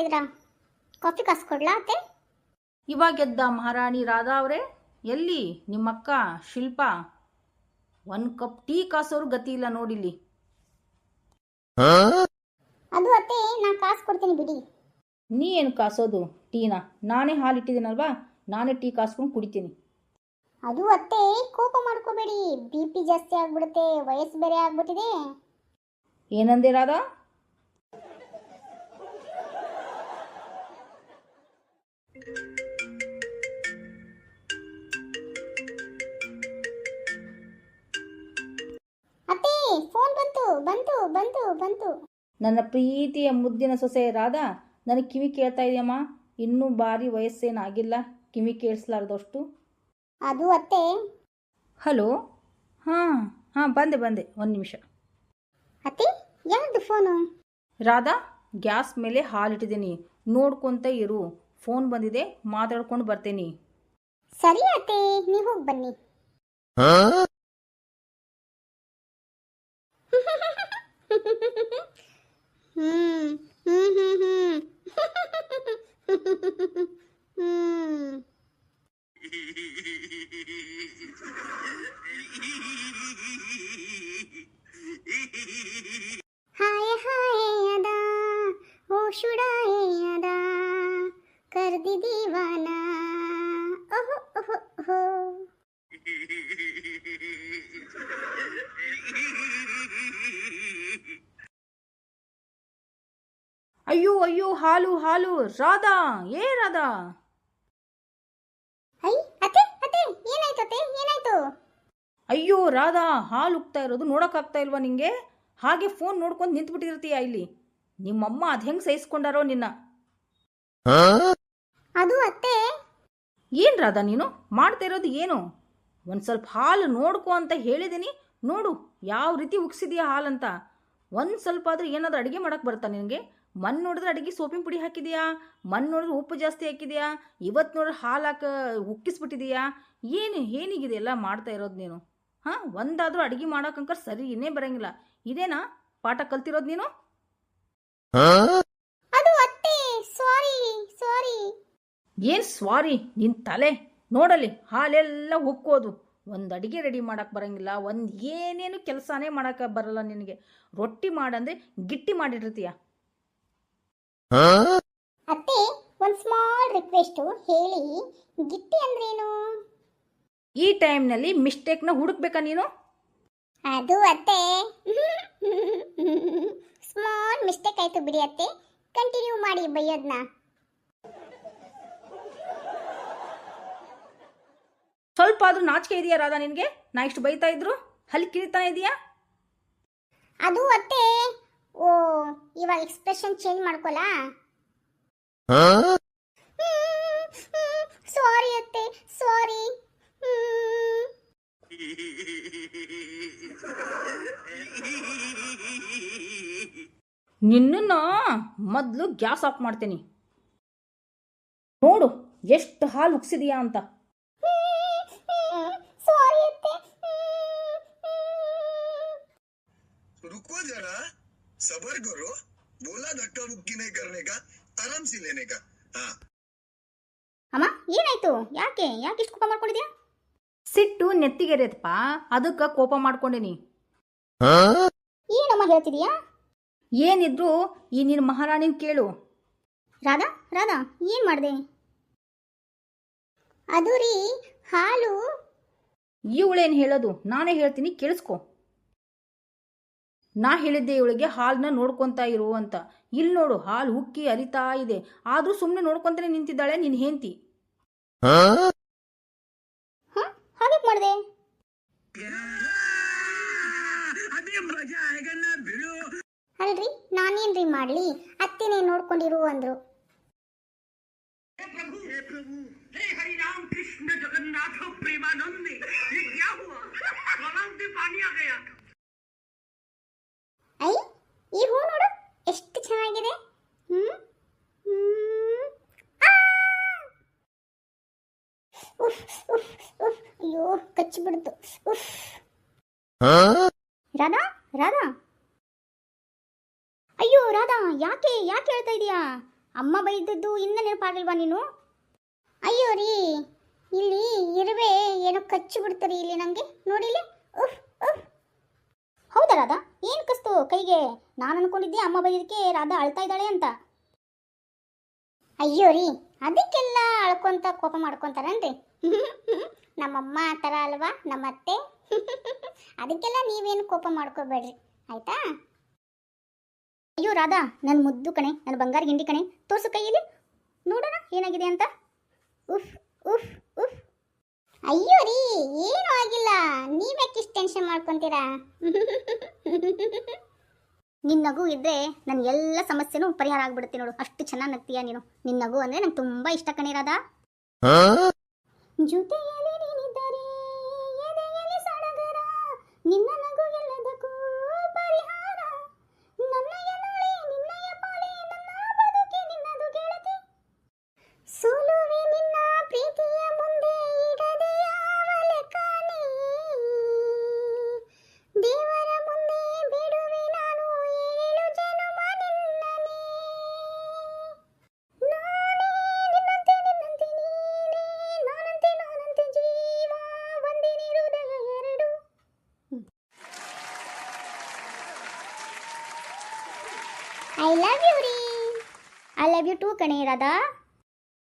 ಇದ್ದೀರಾ ಕಾಫಿ ಕಾಸ್ ಕೊಡ್ಲಾ ಅತ್ತೆ? ಇವಾಗೆದ್ದ ಮಹಾರಾಣಿ ರಾಧಾ ಅವರೇ ಎಲ್ಲಿ ನಿಮ್ಮಕ್ಕ ಶಿಲ್ಪ? ಒಂದು ಕಪ್ ಟೀ ಕಾಸೋರು ಗತಿ ಇಲ್ಲ ನೋಡಿಲ್ಲಿ. ಅದು ಅತ್ತೆ ನಾ ಕಾಸು ಕೊಡ್ತೀನಿ ಬಿಡಿ. ನೀ ಏನು ಕಾಸೋದು ಟೀನ? ನಾನೇ ಹಾಲು ಇಟ್ಟಿದ್ದೀನಲ್ವಾ ನಾನೇ ಟೀ ಕಾಸ್ಕೊಂಡು ಕುಡಿತೀನಿ. ಅದು ಅತ್ತೆ ಕೋಪ ಮಾಡ್ಕೋಬೇಡಿ. ಬಿ ಪಿ ಜಾಸ್ತಿ ಆಗ್ಬಿಡುತ್ತೆ ವಯಸ್ಸು ಬೇರೆ ಆಗ್ಬಿಟ್ಟಿದೆ. ಏನಂದೆ ರಾಧಾ? ಬಂತು ಬಂತು ಬಂತು ಬಂತು. ನನ್ನ ಪ್ರೀತಿಯ ಮುದ್ದಿನ ಸೊಸೆ ರಾಧಾ ನನಗೆ ಕಿವಿ ಕೇಳ್ತಾ ಇದೆಯಮ್ಮ? ಇನ್ನೂ ಭಾರಿ ವಯಸ್ಸೇನಾಗಿಲ್ಲ. ಕಿವಿ ಕೇಳಿಸ್ಲಾರ್ದಷ್ಟು. ಅದು ಅತ್ತೆ. ಹಲೋ? ಹಾಂ ಹಾಂ ಬಂದೆ ಬಂದೆ. ಒಂದು ನಿಮಿಷ. ಅತ್ತೆ ಯಾರ್ದು ಫೋನು? ರಾಧಾ ಗ್ಯಾಸ್ ಮೇಲೆ ಹಾಲಿಟ್ಟಿದ್ದೀನಿ. ನೋಡ್ಕೊಂತ ಇರು. ಫೋನ್ ಬಂದಿದೆ ಮಾತಾಡ್ಕೊಂಡು ಬರ್ತೀನಿ. ಸರಿ ಅತ್ತೆ ನೀವು ಹೋಗಿ ಬನ್ನಿ. ಹಾಲು ಹಾಲು ರಾಧಾ ಏ ರಾಧಾ. ಐ ಅತ್ತೆ ಅತ್ತೆ ಏನಾಯ್ತು ಅತ್ತೆ ಏನಾಯ್ತು? ಅಯ್ಯೋ ರಾಧಾ ಹಾಲು ಉಗ್ತಾ ಇರೋದು ನೋಡೋಕ್ಕಾಗ್ತಾ ಇಲ್ವಾ ನಿಂಗೆ? ಹಾಗೆ ಫೋನ್ ನೋಡ್ಕೊಂಡು ನಿಂತ್ಬಿಟ್ಟಿರ್ತೀಯ ಇಲ್ಲಿ? ನಿಮ್ಮಮ್ಮ ಅದು ಹೆಂಗೆ ಸಹಿಸ್ಕೊಂಡಾರೋ ನಿನ್ನ? ಅದು ಅತ್ತೆ. ಏನು ರಾಧಾ ನೀನು? ಮಾಡ್ತಾ ಇರೋದು ಏನು? ಒಂದು ಸ್ವಲ್ಪ ಹಾಲು ನೋಡ್ಕೊ ಅಂತ ಹೇಳಿದ್ದೀನಿ ನೋಡು ಯಾವ ರೀತಿ ಉಗ್ಸಿದೀಯ ಹಾಲಂತ. ಒಂದು ಸ್ವಲ್ಪ ಆದ್ರೆ ಏನಾದರೂ ಅಡುಗೆ ಮಾಡೋಕ್ಕೆ ಬರ್ತಾ ನಿನಗೆ? ಮಣ್ಣು ನೋಡಿದ್ರೆ ಅಡುಗೆ ಸೋಪಿನ ಪುಡಿ ಹಾಕಿದೀಯಾ? ಮಣ್ಣು ನೋಡಿದ್ರೆ ಉಪ್ಪು ಜಾಸ್ತಿ ಹಾಕಿದೆಯಾ? ಇವತ್ತು ನೋಡಿದ್ರೆ ಹಾಲು ಹಾಕ ಉಕ್ಕಿಸ್ಬಿಟ್ಟಿದೀಯಾ? ಏನು ಏನಿಗಿದೆ ಎಲ್ಲ ಮಾಡ್ತಾ ಇರೋದು ನೀನು? ಹಾಂ ಒಂದಾದರೂ ಅಡುಗೆ ಸರಿ ಇನ್ನೇ ಬರೋಂಗಿಲ್ಲ. ಇದೇನಾ? ಪಾಠ ಕಲ್ತಿರೋದು ನೀನು? ಅದು ಅತ್ತೆ ಸಾರಿ ಸಾರಿ ಏನು ಸ್ವಾರಿ ನಿನ್ನ ತಲೆ? ನೋಡಲಿ ಹಾಲೆಲ್ಲ ಉಕ್ಕೋದು. ಒಂದು ಅಡುಗೆ ರೆಡಿ ಮಾಡೋಕೆ ಬರೋಂಗಿಲ್ಲ. ಒಂದು ಏನೇನು ಕೆಲಸನೇ ಮಾಡೋಕೆ ಬರಲ್ಲ ನಿನಗೆ. ರೊಟ್ಟಿ ಮಾಡಂದ್ರೆ ಗಿಟ್ಟಿ ಮಾಡಿಟ್ಟಿರ್ತೀಯ? ಅತ್ತೆ ಒಂದು ಸ್ಮಾಲ್ ರಿಕ್ವೆಸ್ಟ್ ಹೇಳಿ. ಗಿಟ್ಟಿ ಅಂದ್ರೇನು? ಈ ಟೈಮ್ನಲ್ಲಿ ಮಿಸ್ಟೇಕ್ನ ಹುಡುಕ್ಬೇಕಾ ನೀನು? ಅದು ಅತ್ತೆ. ಸ್ಮಾಲ್ ಮಿಸ್ಟೇಕ್ ಆಯ್ತು ಬಿಡಿ ಅತ್ತೆ. ಕಂಟಿನ್ಯೂ ಮಾಡಿ ಬೈಯೋದ್ನ. ಸ್ವಲ್ಪ ಆದ್ರೂ ನಾಚಿಕೆ ಇದೆಯಾ ರಾಧಾ ನಿನ್ಗೆ? ನಾ ಇಷ್ಟು ಬೈತಾ ಇದ್ರು? ಹಲ್ಲಿ ಕಿರಿತಾ ಇದೆಯಾ? ಅದು ಅತ್ತೆ. ಓ ಇವಾಗ ಎಕ್ಸ್ಪ್ರೆಷನ್ ಚೇಂಜ್ ಮಾಡ್ಕೊಲಾ ಸಾರಿ ಅತ್ತೆ ಸಾರಿ ನಿನ್ನ ಮೊದಲು ಗ್ಯಾಸ್ ಆಫ್ ಮಾಡ್ತೀನಿ ನೋಡು ಎಷ್ಟು ಹಾಲು ಉಕ್ಸಿದೀಯಾ ಅಂತ ಸಾರಿ ಅತ್ತೆ सबर करो बोला धक्का मुक्की नहीं करने का आराम से लेने का हाँ ಅಮ್ಮ ಏನಾಯ್ತು ಯಾಕೆ ಯಾಕೆ ಇಷ್ಟು ಕೋಪ ಮಾಡ್ಕೊಂಡಿದ್ಯಾ ಸಿಟ್ಟು ನೆತ್ತಿಗೆರೆದಪ್ಪ ಅದಕ್ಕೆ ಕೋಪ ಮಾಡ್ಕೊಂಡೇನಿ ಏನಮ್ಮ ಹೇಳ್ತಿದೀಯಾ ಏನಿದ್ರು ಈ ನಿನ್ನ ಮಹಾರಾಣಿನ ಕೇಳು ರಾಧಾ ರಾಧಾ ಏನ್ ಮಾಡಿದೆ ಅದು ರೀ ಹಾಲು ಇವಳೇನು ಹೇಳೋದು ನಾನೇ ಹೇಳ್ತೀನಿ ಕೇಳಿಸ್ಕೊ ನಾ ಹೇಳಿದ್ದೆ ಇವಳಿಗೆ ಹಾಲನ್ನ ನೋಡ್ಕೊತಾ ಇರು ಅಂತ. ಇಲ್ಲಿ ನೋಡು ಹಾಲು ಉಕ್ಕಿ ಅರಿತಾ ಇದೆ. ಆದರೂ ಸುಮ್ಮನೆ ನೋಡ್ಕೊಂತಾನೆ ನಿಂತಿದ್ದಾಳೆ ನಿನ್ ಹೆಂತಿ ಮಾಡಿದೆ? ಅಲ್ರಿ ನಾನೇನ್ರಿ ಮಾಡ್ಲಿ? ಅತ್ತೆನೇ ನೋಡ್ಕೊಂಡಿರು ಅಂದ್ರು. ಕೃಷ್ಣ ಜಗನ್ನಾಥ ಪ್ರೇಮಾನಂದಿ ಐ ಈ ಹೂ ನೋಡು ಎಷ್ಟು ಚೆನ್ನಾಗಿದೆ. ಹ್ಮ್? ಉಫ್ ಉಫ್ ಅಯ್ಯೋ ಕಚ್ಚಿಬಿಡ್ತು ಉಫ್. ರಾಧಾ ರಾಧಾ. ಅಯ್ಯೋ ರಾಧಾ ಯಾಕೆ ಯಾಕೆ ಹೇಳ್ತಾ ಇದೀಯಾ? ಅಮ್ಮ ಬೈದದ್ದು ಇನ್ನ ನೆನಪಾಗಿಲ್ವಾ ನೀನು? ಅಯ್ಯೋ ರೀ ಇಲ್ಲಿ ಇರುವೆ ಏನೋ ಕಚ್ಚಿ ಬಿಡ್ತಾರೆ ಇಲ್ಲಿ ನನಗೆ ನೋಡಿಲ್ಲ? ಉಫ್ ಉಫ್. ಹೌದಾ ರಾಧಾ? ಏನು ಕಸ್ತು? ಕೈಗೆ ನಾನು ಅನ್ಕೊಂಡಿದ್ದೆ ಅಮ್ಮ ಬೈದಕ್ಕೆ ರಾಧಾ ಅಳ್ತಾ ಇದ್ದಾಳೆ ಅಂತ. ಅಯ್ಯೋ ರೀ, ಅದಕ್ಕೆಲ್ಲ ಅಳ್ಕೊಂತ ಕೋಪ ಮಾಡ್ಕೊಂತಾರನ್ರಿ? ನಮ್ಮಮ್ಮ ಆ ಥರ ಅಲ್ವಾ? ನಮ್ಮತ್ತೆ? ಅದಕ್ಕೆಲ್ಲ ನೀವೇನು ಕೋಪ ಮಾಡ್ಕೋಬೇಡ್ರಿ, ಆಯ್ತಾ? ಅಯ್ಯೋ ರಾಧಾ ನನ್ನ ಮುದ್ದು ಕಣೆ ನನ್ನ ಬಂಗಾರ ಗಿಂಡಿ ಕಣೆ, ತೋರ್ಸು ಕೈಯಲ್ಲಿ. ನೋಡೋಣ, ಏನಾಗಿದೆ ಅಂತ. ಉಫ್ ಉಫ್ ಉಫ್. ಅಯ್ಯೋ ರೀ ಏನೂ ಆಗಿಲ್ಲ. ನೀವ್ಯಾಕೆ ಇಷ್ಟು ಟೆನ್ಷನ್ ಮಾಡ್ಕೊಂತೀರಾ? ನಿನ್ನ ನಗು ಇದ್ರೆ ನನ್ನ ಎಲ್ಲ ಸಮಸ್ಯೆನೂ ಪರಿಹಾರ ಆಗ್ಬಿಡುತ್ತೆ ನೋಡು. ಅಷ್ಟು ಚೆನ್ನಾಗಿ ನಗ್ತೀಯ ನೀನು? ನಿನ್ನ ನಗು ಅಂದ್ರೆ ನಂಗೆ ತುಂಬಾ ಇಷ್ಟ ಕಣಿರಾದ ಜೊತೆಯಲ್ಲಿ ಯು ಟೂ ಕಣೆ ರಾಧಾ.